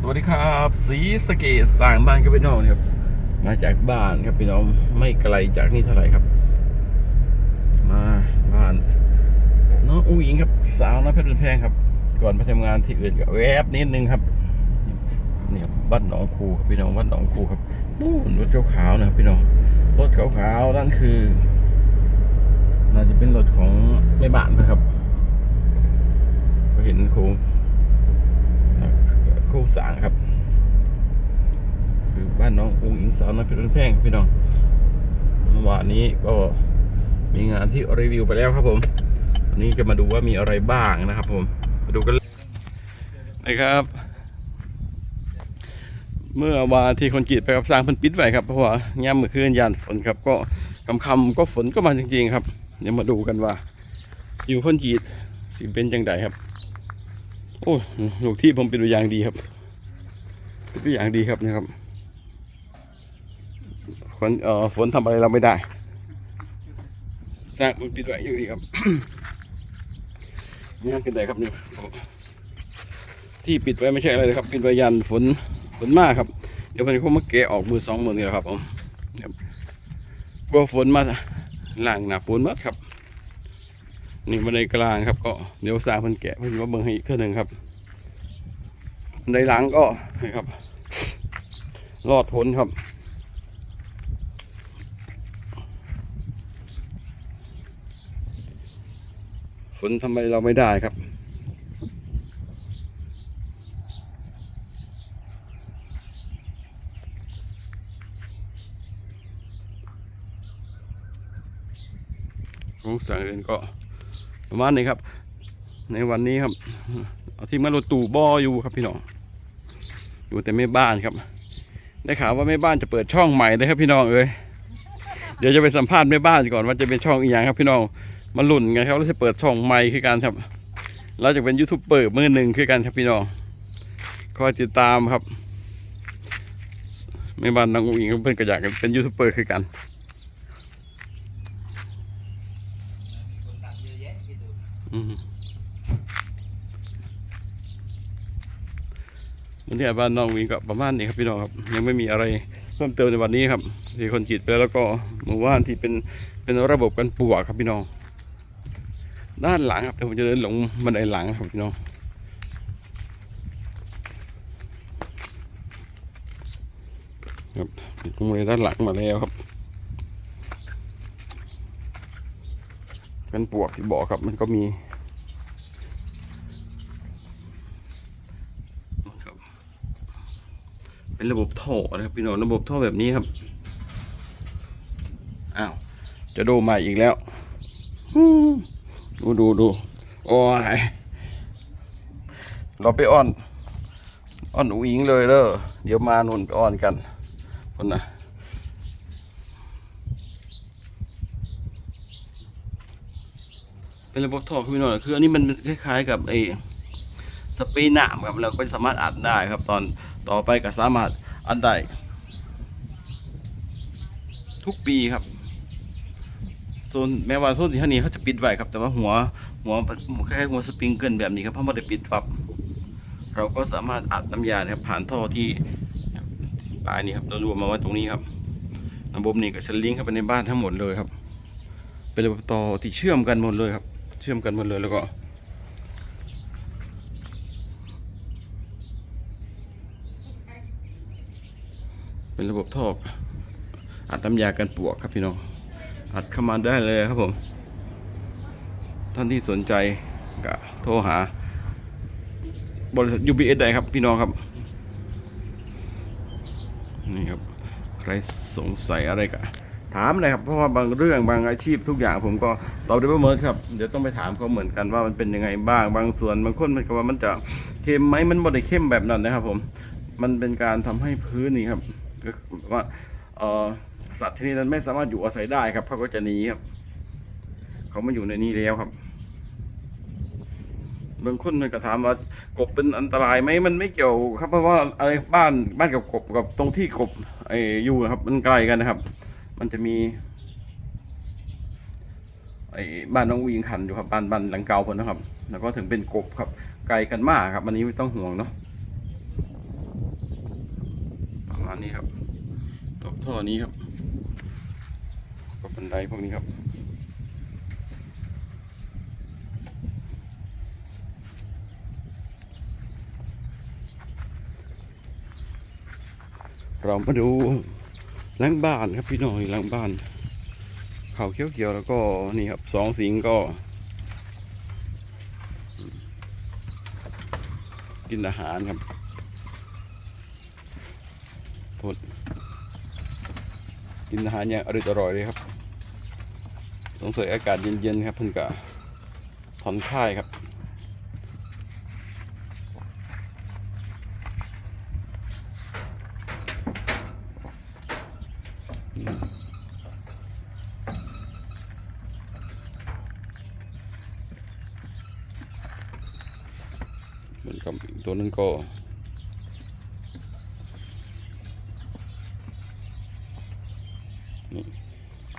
สวัสดีครับสีสเกตสร้างบ้านครับพี่น้องครับ มาจากบ้านครับพี่น้องไม่ไกลจากนี่เท่าไหร่ครับ มาบ้านน้องอุ้งอิงครับ สาวน้อยเพชรบุญแพงครับ ก่อนไปทำงานที่อื่นก็แวบนิดนึงครับนี่ครับบ้านหนองคูครับพี่น้องบ้านหนองคูครับนู่นรถขาวๆนะครับพี่น้องรถขาวๆนั่นคือน่าจะเป็นรถของแม่บ้านนะครับเห็นโครง โครงสร้างครับ คือบ้านน้ององค์อิงสาวน้อยเพชรบ้านแพงพี่น้องเมื่อวานนี้ก็มีงานที่รีวิวไปแล้วครับผมวันนี้จะมาดูว่ามีอะไรบ้างนะครับผมมาดูกันเลยนะครับ เมื่อวานที่คนกีดไปกับสร้างพันปิดไว้ครับเพราะว่าย่ำเมื่อคืนยานฝนครับก็คำคำก็ฝนก็มาจริงๆครับ เดี๋ยวมาดูกันว่า อยู่คนกีดสิเป็นจังไดครับ โอ้ลูกที่ผมเป็นตัวอย่างดีครับเป็นตัวอย่างดีครับนะครับฝนเอ่อฝนทำอะไรเราไม่ได้สร้างมันปิดไว้อย่างดีครับงานขึ้นได้ครับนี่ที่ปิดไว้ไม่ใช่อะไรเลยครับ ปิดไว้ยันฝนฝนมากครับ เดี๋ยวมันคงมาเกะออกมือสองมือนี่แหละครับผมครับกลัวฝนมาล่างหนาปูนมัดครับ นี่บันไดกลางครับ ก็เดี๋ยวสาพิ่นแกะเพิ่นมาเบิ่งให้อีกเท่านึงครับบันไดหลังก็นี่ครับ รอดพ้นครับฝนทำไมเราไม่ได้ครับของสั่งเรียนก็ ประมาณนี้ครับ ในวันนี้ครับเอาที่มารถตู่บออยู่ครับพี่น้อง อยู่แต่แม่บ้านครับ ได้ข่าวว่าแม่บ้านจะเปิดช่องใหม่เลยครับพี่น้องเอ้ยเดี๋ยวจะไปสัมภาษณ์แม่บ้านก่อนว่าจะเป็นช่องอีกอย่างครับ พี่น้องมาลุ่นกันครับแล้วจะเปิดช่องใหม่คือกันครับ เราจะเป็นยูทูบเบอร์มือหนึ่งคือกันครับพี่น้องคอยติดตามครับแม่บ้านน้องอุ้งอิงเพื่อนก็อยากเป็นยูทูบเบอร์คือกัน วันนี้บ้านน้องวิงก็ประมาณนี้ครับพี่น้องครับ ยังไม่มีอะไรเพิ่มเติมในวันนี้ครับที่คนจีดไปแล้วก็หมู่บ้านที่เป็นเป็นระบบกันปลวกครับพี่น้อง ด้านหลังครับเดี๋ยวผมจะเดินลงบันไดหลังครับพี่น้องครับลงบันดด้านหลังมาแล้วครับ กันปลวกที่บอกครับมันก็มีครับเป็นระบบท่อนะครับพี่น้องระบบท่อแบบนี้ครับอ้าวจะดูมาอีกแล้วดูดูดูโอ้ยเราไปอ้อน อ้อนอุ๋งอิงเลยเด้อเดี๋ยวมานุ่นไปอ้อนกันคนนะ เป็นระบบท่อพี่น้องคืออันนี้มันคล้ายๆกับไอ้สเปรย์น้ำครับเราก็สามารถอัดได้ครับ ตอนต่อไปก็สามารถอัดได้ทุกปีครับโซนแม้ว่าโซนที่ท่านี้เขาจะปิดไว้ครับ แต่ว่าหัวหัวคล้ายหัวสปริงเกิลแบบนี้ครับเพราะไม่ได้ปิดฟับ เราก็สามารถอัดน้ำยาครับผ่านท่อที่ปลายนี้ครับเรารวมมาไว้ตรงนี้ครับระบบนี้ก็จะลิงก์เข้าไปในบ้านทั้งหมดเลยครับ เป็นระบบต่อที่เชื่อมกันหมดเลยครับ ชื่อมกันหมดเลยแล้วก็เป็นระบบท่ออัดน้ำยากันปวกครับพี่น้องอัดเข้ามาได้เลยครับผม ท่านที่สนใจก็โทรหา บริษัท UBS ได้ครับพี่น้องครับ นี่ครับ ใครสงสัยอะไรก็ ถามเลยครับ เพราะว่าบางเรื่องบางอาชีพทุกอย่างผมก็ตอบได้ไม่เหมือนครับเดี๋ยวต้องไปถามเขาเหมือนกันว่ามันเป็นยังไงบ้างบางส่วนบางคนมันก็ว่ามันจะเค็มไหมมันบ่ได้เค็มแบบนั้นนะครับ ผมมันเป็นการทำให้พื้นนี่ครับก็ว่าสัตว์ที่นี่นั้นไม่สามารถอยู่อาศัยได้ครับเขาก็จะหนีครับเขามาอยู่ในนี้แล้วครับบางคนมันก็ถามว่ากบเป็นอันตรายไหมมันไม่เกี่ยวครับเพราะว่าไอ้บ้านบ้านกับกบกับตรงที่กบไอ้อยู่นะครับมันไกลกันนะครับ มันจะมีไอ้บ้านน้องวิงขันอยู่ครับบ้านบ้านหลังเก่าคนนะครับ แล้วก็ถึงเป็นกบครับ ไกลกันมากครับ อันนี้ไม่ต้องห่วงเนาะประมาณนี้ครับตอกท่อนี้ครับกับบันไดพวกนี้ครับเรามาดู หลังบ้านครับพี่น้องหลังบ้านเขาเขียวๆแล้วก็นี่ครับสองสิงก็ กินอาหารครับพดกินอาหารอย่างอร่อยอร่อยเลยครับสงสัยอากาศเย็นๆครับเพิ่นกะผ่อนคลายครับ กับตัวนั้นก็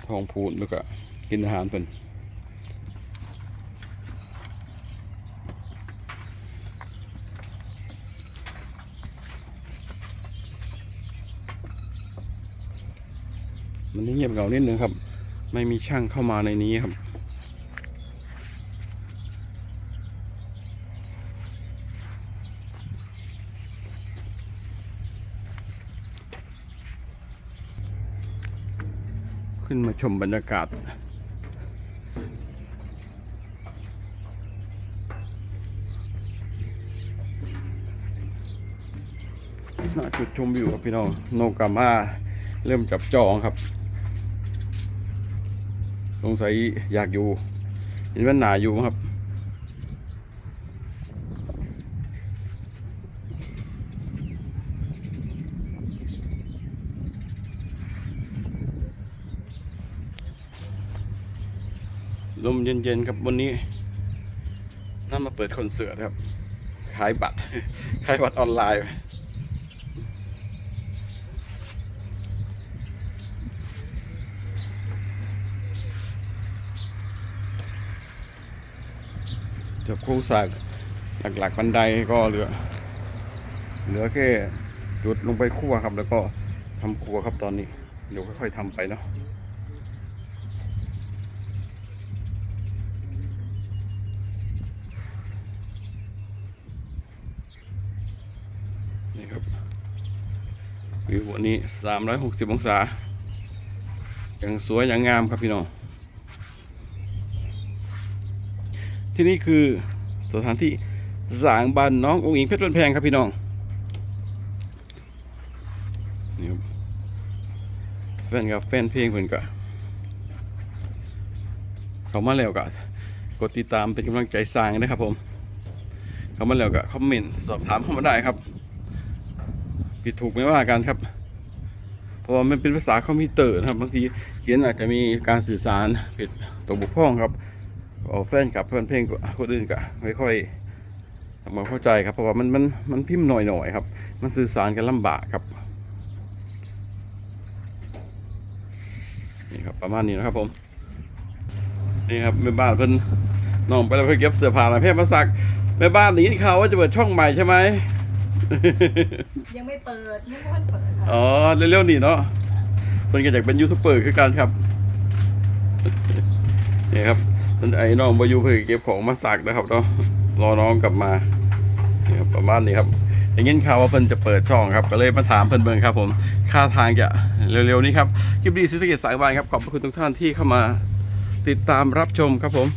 ทองพูนแล้วก็กินอาหารเป็นมันเงียบเหงานิดนึงครับ ไม่มีช่างเข้ามาในนี้ครับ ขึ้นมาชมบรรยากาศ จุดชมวิวครับพี่น้องโนกามาเริ่มจับจองครับ สงสัยอยากอยู่เห็นว่าหนาอยู่ครับ ลมเย็นๆครับวันนี้น่ามาเปิดคอนเสิร์ตครับ ขายบัตร ขายบัตรออนไลน์ จบครงสร้างหลักๆบันไดก็เหลือ เหลือแค่จุดลงไปครัวครับ แล้วก็ทำครัวครับตอนนี้ เดี๋ยวค่อยๆทำไปเนาะ นี่ครับวิววันนี้ 360 องศาอย่างสวยอย่างงามครับพี่น้อง ที่นี่คือสถานที่สางบ้านน้ององค์อิงเพชรบ้านแพงครับพี่น้องนี่ครับแฟนกับแฟนเพลงเพิ่นก็เขามาแล้วก็กดติดตามเป็นกำลังใจสร้างนะครับผม เขามาแล้วก็คอมเมนต์สอบถามเข้ามาได้ครับ ผิดถูกไม่ว่ากันครับเพราะว่ามันเป็นภาษาคอมพิวเตอร์นะครับบางทีเขียนอาจจะมีการสื่อสารผิดตกบกพร่องครับเอาแฟนกับเพื่อนเพลงคนอื่นก็ไม่ค่อยทำความเข้าใจครับเพราะว่ามันมันมันพิมพ์หน่อยๆครับ มันสื่อสารกันลำบากครับนี่ครับประมาณนี้นะครับผมนี่ครับแม่บ้านเพิ่นน้องไปแล้วเพิ่นเก็บเสื้อผ้าแล้วเพ่มาสักแม่บ้านนี้ข่าวว่าจะเปิดช่องใหม่ใช่ไหม ยังไม่เปิดยังไม่เปิดค่ะอ๋อเร็วๆนี่เนาะเพิ่นก็อยากเป็นยูทูบเบอร์คือกันครับนี่ครับไอ้น้องบายูเพิ่นเก็บของมาสักนะครับเนาะรอน้องกลับมานี่ครับประมาณนี้ครับอย่างงี้ข่าวว่าเพิ่นจะเปิดช่องครับก็เลยมาถามเพิ่นเบิ่งครับผมค่าทางจะเร็วๆนี้ครับคลิปดีซิสเกตสายบานครับขอบพระคุณทุกท่านที่เข้ามาติดตามรับชมครับผม